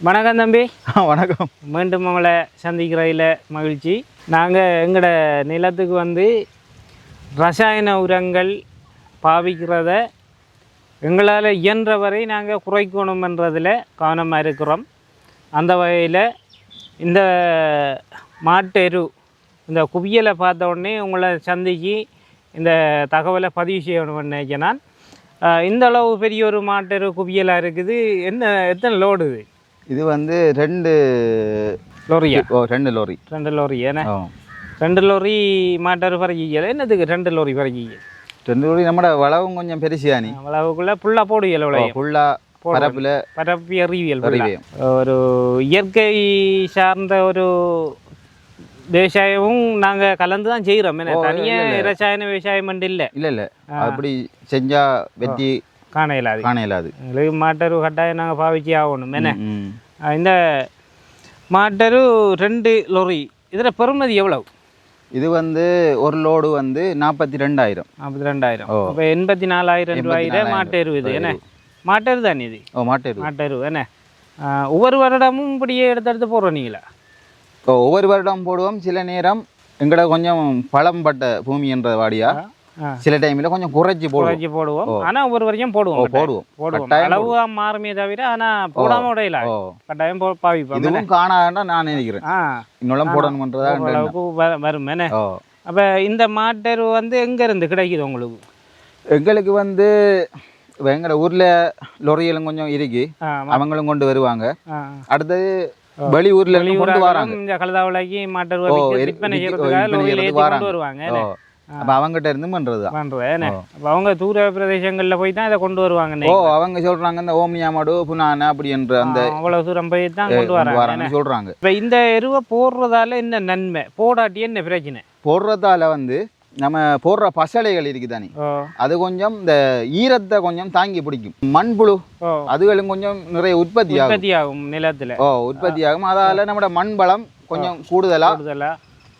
வணக்கம் தம்பி. வணக்கம். மீண்டும் உங்களை சந்திக்கிறதில் மகிழ்ச்சி. நாங்கள் எங்களோட நிலத்துக்கு வந்து ரசாயன உரங்கள் பாவிக்கிறத எங்களால் இயன்ற வரை நாங்கள் குறைக்கணுமன்றதில் கவனமாக இருக்கிறோம். அந்த வகையில் இந்த மாட்டு எரு இந்த குவியலை பார்த்த உடனே உங்களை சந்திச்சு இந்த தகவலை பதிவு செய்யணும்னு நினைக்கிறேன் இந்த அளவு பெரிய ஒரு மாட்டெரு குவியலாக இருக்குது. என்ன எத்தனை லோடு இது? இது வந்து ரெண்டு லோரியா? ஓ ரெண்டு லோரி. ரெண்டு லோரி ஏன்னா ரெண்டு லோரி மாட்டார் பறக்கிக்கல என்னதுக்கு ரெண்டு லோரி பறக்கிக்க ரெண்டு லோரி நம்மட வளவும் கொஞ்சம் பெருசியானி அளவுக்குள்ள புல்லா போடுவியல் எவ்வளோ ஃபுல்லா பரப்புல பரப்பி அறிவியல். ஒரு இயற்கை சார்ந்த ஒரு விவசாயமும் நாங்கள் கலந்து தான் செய்கிறோம் என்ன தனியாக ரசாயன விவசாயம் இல்லை. இல்ல இல்ல. அப்படி செஞ்சா வெற்றி காண இயலாது காண இயலாது எங்களுக்கு மாட்டரு கட்டாயம் நாங்கள் பாவிச்சு ஆகணும். என்ன? இந்த மாட்டரு ரெண்டு லொரி. இதில் பெறுமதி எவ்வளவு? இது வந்து ஒரு லோடு வந்து நாற்பத்தி ரெண்டாயிரம் நாற்பத்தி ரெண்டாயிரம் ஓ. அப்போ எண்பத்தி நாலாயிரம் ரூபாயில 84,000 மாட்டெரு இது. என்ன? மாட்டெரு தானே இது? ஓ மாட்டேரு மாட்டெரு என்ன? ஒவ்வொரு வருடமும் இப்படியே எடுத்து எடுத்து போடுறோம் நீங்களா? ஒவ்வொரு வருடம் போடுவோம். சில நேரம் எங்கட கொஞ்சம் பழம் பட்ட பூமி என்ற வாடியா. சில டைம்ல கொஞ்சம் குறைச்சி போடுவோம். குறைச்சி போடுவோம். ஆனா ஒவ்வொரு வரைக்கும் போடுவோம். போடுவோம். போடுவோம். அளவு மாறுமே தவிர ஆனா போடாம உடையல கட்டாயம் பாவிப்போம். இதுவும் காணாதான் நான் நினைக்கிறேன். இன்னும் போடணும்ன்றதா ஒரு அளவுக்கு வ- வரும் என்ன ஓ. அப்ப இந்த மாட்டெரு வந்து எங்க இருந்து கிடைக்குது உங்களுக்கு? எங்களுக்கு வந்து எங்கட ஊர்ல லொரியலும் கொஞ்சம் இருக்கு. அவங்களும் கொண்டு வருவாங்க. அடுத்தது வெளியூர்ல இருந்து கொண்டு வராங்க. இந்த கழுதாவளைக்கு மாட்டெரு. வருவாங்க? அப்ப அவங்ககிட்ட இருந்து பண்றது என்ன அப்ப அவங்க தூர பிரதேசங்கள்ல போய் தான் இதை கொண்டு வருவாங்க ஓ அவங்க சொல்றாங்க இந்த ஓம்னியா மாடு புனான அப்படி என்ற அந்த அவ்வளவு தூரம் போய் தான் கொண்டு வராங்க சொல்றாங்க. இப்ப இந்த எருவை போடுறதால என்ன நன்மை? போடாட்டி என்ன பிரச்சனை? போடுறதால வந்து நம்ம போடுற பசலைகள் இருக்குதானே? அது கொஞ்சம் இந்த ஈரத்தை கொஞ்சம் தாங்கி பிடிக்கும். மண்புழு அதுகளும் கொஞ்சம் நிறைய உற்பத்தி ஆகும். உற்பத்தி ஆகும் நிலத்துல. ஓ உற்பத்தி ஆகும். அதால நம்மட மண் பலம் கொஞ்சம் கூடுதலா கூடுதலா.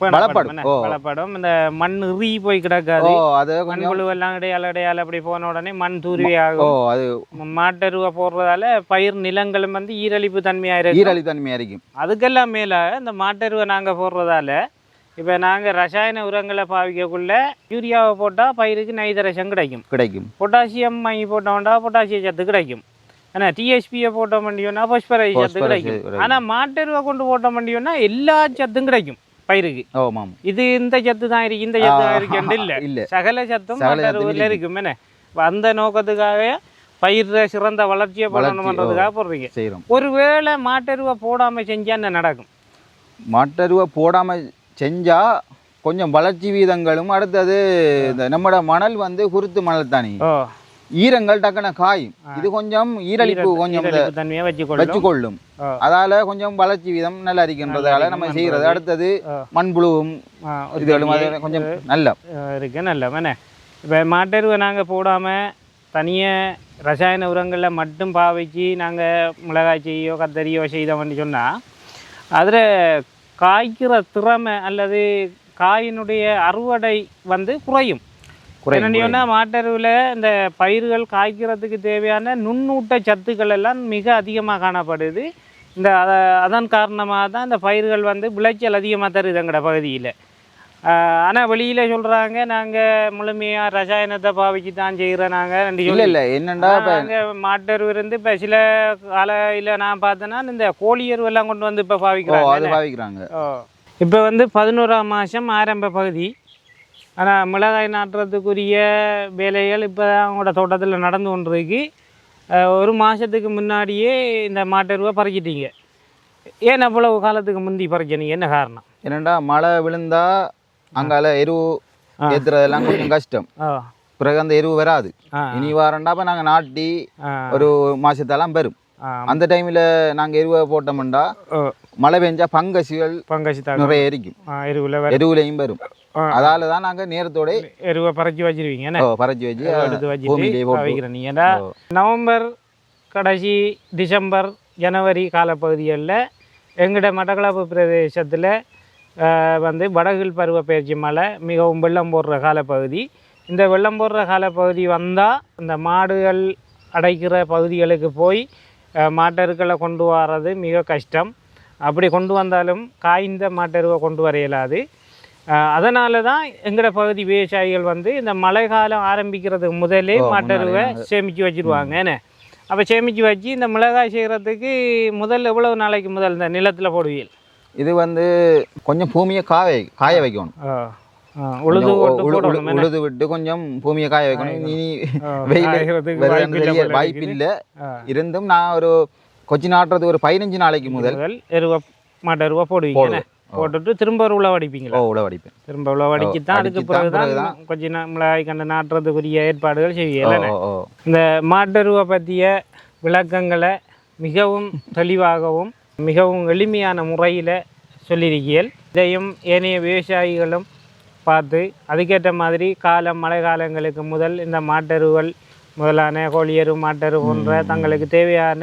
பலப்படும். பலப்படும் இந்த மண் இறுகி போய் கிடக்காது. ஓ அது மண்புழு எல்லாம் இடையால இடையால அப்படி போன உடனே மண் தூர்வி ஓ ஆகும். அது மாட்டருவா போடுறதால பயிர் நிலங்களும் வந்து ஈரழிப்பு தன்மையா இருக்கும் ஈரழி தன்மையா இருக்கும் அதுக்கெல்லாம் மேல இந்த மாட்டருவை நாங்க போடுறதால இப்ப நாங்க ரசாயன உரங்களை பாவிக்கக்குள்ள யூரியாவை போட்டா பயிருக்கு நைதரசம் கிடைக்கும். கிடைக்கும். பொட்டாசியம் வாங்கி போட்டோம்னா பொட்டாசிய சத்து கிடைக்கும். ஏன்னா டிஎஸ்பியை போட்ட முடியும்னா பாஸ்பரஸ் சத்து கிடைக்கும். ஆனா மாட்டருவை கொண்டு போட்ட முடியும்னா எல்லா சத்தும் கிடைக்கும். பயிருக்கு. ஓ மாம் இது இந்த சத்து தான் இருக்கு இந்த சத்து தான் இருக்குன்னு இல்ல. இல்ல. சகல சத்தும் மாட்டருவில் இருக்கும். என்ன? அந்த நோக்கத்துக்காக பயிர் சிறந்த வளர்ச்சியை பண்ணணுன்றதுக்காக போடுறீங்க. செய்கிறோம் ஒருவேளை மாட்டருவை போடாம செஞ்சா என்ன நடக்கும்? மாட்டருவை போடாம செஞ்சா கொஞ்சம் வளர்ச்சி வீதங்களும் அடுத்தது இந்த நம்மட மணல் வந்து குருத்து மணல் தானே. ஈரங்கள் டக்குன காயும். இது கொஞ்சம் ஈரழிப்பு கொஞ்சம் வச்சுக்கொள்ளும். வச்சுக்கொள்ளும். ஆ. அதால கொஞ்சம் வளர்ச்சி வீதம் நல்லா இருக்கின்றதால நம்ம செய்யறது. அடுத்தது. மண்புழுவும் இதுகளும் கொஞ்சம் நல்ல. இருக்கு நல்ல. இப்போ மாட்டெருவை நாங்கள் போடாமல் தனியாக ரசாயன உரங்களில் மட்டும் பாவிச்சு நாங்கள் மிளகாய் செய்யோ கத்தரியோ செய்தோம்னு சொன்னால் அதில் காய்க்கிற திறமை அல்லது காயினுடைய அறுவடை வந்து குறையும், என்னன்னா மாட்டருவில் இந்த பயிர்கள் காய்க்கிறதுக்கு தேவையான நுண்ணூட்ட சத்துக்கள் எல்லாம் மிக அதிகமாக காணப்படுது. இந்த அத அதன் காரணமாக தான் இந்த பயிர்கள் வந்து விளைச்சல் அதிகமாக தருது எங்கட பகுதியில். ஆனால் வெளியில் சொல்கிறாங்க நாங்கள் முழுமையாக ரசாயனத்தை பாவிச்சு தான் செய்கிறோம் நாங்கள் ரெண்டு இல்ல இல்ல இப்ப நாங்கள் மாட்டரு இருந்து இப்போ சில காலையில் நான் பார்த்தேன்னா இந்த கோழி எருவு எல்லாம் கொண்டு வந்து இப்போ பாவிக்கிறாங்க. பாவிக்கிறாங்க இப்போ வந்து பதினோராம் மாதம் ஆரம்ப பகுதி. ஆனால் மிளகாய் நாட்டுறதுக்குரிய வேலைகள் இப்போ அவங்களோட தோட்டத்தில் நடந்து கொண்டிருக்கு. ஒரு மாதத்துக்கு முன்னாடியே இந்த மாட்டருவை பறிச்சிட்டீங்க. ஏன் அவ்வளவு காலத்துக்கு முந்தி பறிச்சீங்க? என்ன காரணம்? என்னண்டா மழை விழுந்தா அங்கால எருவு ஏத்துறதெல்லாம் கொஞ்சம் கஷ்டம். பிறகு அந்த எருவு வராது. இனி வாரண்டாப்ப நாங்க நாட்டி ஒரு மாசத்தெல்லாம் பெறும். அந்த டைம்ல நாங்க எருவை போட்டோம்னா மழை பெஞ்சா பங்கசுகள் பங்கசி நிறைய எரிக்கும். எருவில் எருவுலையும் வரும். அதால தான் நாங்க நேரத்தோட எருவை பறிச்சு வச்சிருவீங்க பறிச்சு வச்சு எடுத்து வச்சுட்டு. நவம்பர் கடைசி டிசம்பர் ஜனவரி காலப்பகுதிகளில் எங்கட மட்டக்களப்பு பிரதேசத்தில் வந்து வடகில் பருவ பயிற்சி மழை மிகவும் வெள்ளம் போடுற காலப்பகுதி. இந்த வெள்ளம் போடுற காலப்பகுதி வந்தால் இந்த மாடுகள் அடைக்கிற பகுதிகளுக்கு போய் மாட்டெருக்களை கொண்டு வர்றது மிக கஷ்டம். அப்படி கொண்டு வந்தாலும் காய்ந்த மாட்டெருவை கொண்டு வர இயலாது அதனால தான் எங்களோட பகுதி விவசாயிகள் வந்து இந்த மழை காலம் ஆரம்பிக்கிறதுக்கு முதலே மாட்டெருவை சேமித்து வச்சிருவாங்க என்ன? அப்போ சேமித்து வச்சு இந்த மிளகாய் செய்கிறதுக்கு முதல்ல எவ்வளவு நாளைக்கு முதல் இந்த நிலத்தில் போடுவீர்கள்? இது வந்து கொஞ்சம் பூமியை காய காய வைக்கணும். உழுது? உழுது விட்டு கொஞ்சம் பூமியை காய வைக்கணும். இனி வெயில் வாய்ப்பு. இல்லை. இருந்தும் நான் ஒரு கொச்சி நாட்டுறது ஒரு பதினஞ்சு நாளைக்கு முதல் முதல் எருவா மாட்டெருவா போடுவீங்க? போட்டுட்டு திரும்ப ஒரு உழவு அடிப்பீங்களா? ஓ உழவடிப்பேன் திரும்ப உழவு அடிச்சு தான் அதுக்கு பிறகுதான் பிறகுதான். கொஞ்சம் நா- மிளகாய் கண்டு நாட்டுறதுக்குரிய ஏற்பாடுகள் செய்வீங்க இந்த மாட்டருவை பற்றிய விளக்கங்களை மிகவும் தெளிவாகவும் மிகவும் எளிமையான முறையில் சொல்லியிருக்கீர்கள். இதையும் ஏனைய விவசாயிகளும் பார்த்து அதுக்கேற்ற மாதிரி காலம் மழை காலங்களுக்கு முதல் இந்த மாட்டெருவல் முதலான கோழியரு மாட்டெரு போன்ற தங்களுக்கு தேவையான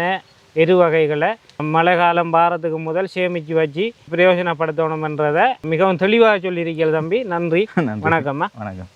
எரு வகைகளை மழை காலம் பாரத்துக்கு முதல் சேமித்து வச்சு பிரயோஜனப்படுத்தணும்ன்றதை மிகவும் தெளிவாக சொல்லியிருக்கீர்கள் தம்பி. நன்றி. வணக்கம்மா வணக்கம்.